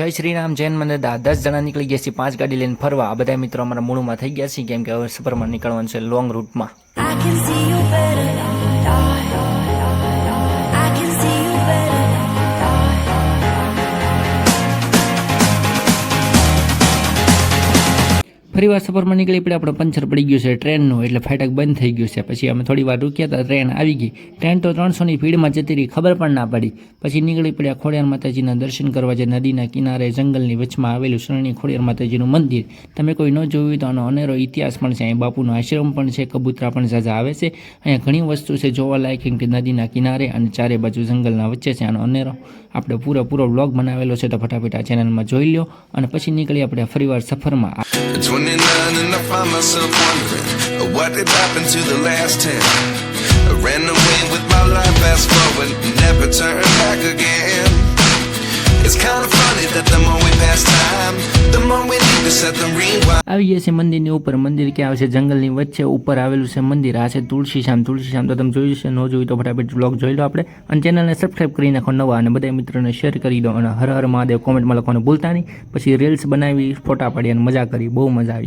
જય શ્રી રામ જૈન મંદિર દસ જણા નીકળી ગયા છે પાંચ ગાડી લઈને ફરવા. આ બધા મિત્રો અમારા મૂળમાં થઈ ગયા છે કેમ કે હવે સફરમાં નીકળવાનું છે લોંગ રૂટમાં ફરીવાર સફરમાં નીકળી પડે આપણે પંચર પડી ગયું છે, ટ્રેનનું, એટલે ફાટક બંધ થઈ ગયું છે. પછી અમે થોડી વાર રૂક્યા હતા, ટ્રેન આવી ગઈ. ટ્રેન તો ત્રણસોની ભીડમાં જતી રહી, ખબર પણ ના પડી. પછી નીકળી પડ્યા ખોડિયાર માતાજીના દર્શન કરવા જે નદીના કિનારે જંગલની વચમાં આવેલું શરણી ખોડિયાર માતાજીનું મંદિર. તમે કોઈ ન જોયું તો આનો અનેરો ઇતિહાસ પણ છે. અહીં બાપુનો આશ્રમ પણ છે, કબૂતરા પણ ઝાઝા આવે છે. અહીંયા ઘણી વસ્તુ છે જોવાલાયક કેમ કે નદીના કિનારે અને ચારે બાજુ જંગલના વચ્ચે છે. આનો અનેરો આપણે પૂરેપૂરો વ્લોગ બનાવેલો છે, તો ફટાફટ આ ચેનલમાં જોઈ લો અને પછી નીકળી આપણે ફરીવાર સફરમાં. 29 and I find myself wondering what did happen to the last 10. I ran away with my life, fast forward, never turn back again. It's kind of funny that the more we pass time, the more we need to set the rewind. આવી ગયા છે મંદિરની ઉપર. મંદિર ક્યાં આવશે જંગલની વચ્ચે ઉપર આવેલું છે મંદિર. આ છે તુલસી તુલસીશ્યામ તુલસી શ્યામ તો તમે જોયું છે ન જોયું તો ફટાફટ બ્લોગ જોઈ લો આપણે. અને ચેનલને સબસ્ક્રાઈબ કરી નાખો નવા. અને બધા મિત્રોને શેર કરી દો. અને હર હર મહાદેવ કોમેન્ટમાં લખવાનું ભૂલતા નહીં. પછી રીલ્સ બનાવી, ફોટા પાડી અને મજા કરી. બહુ મજા આવી.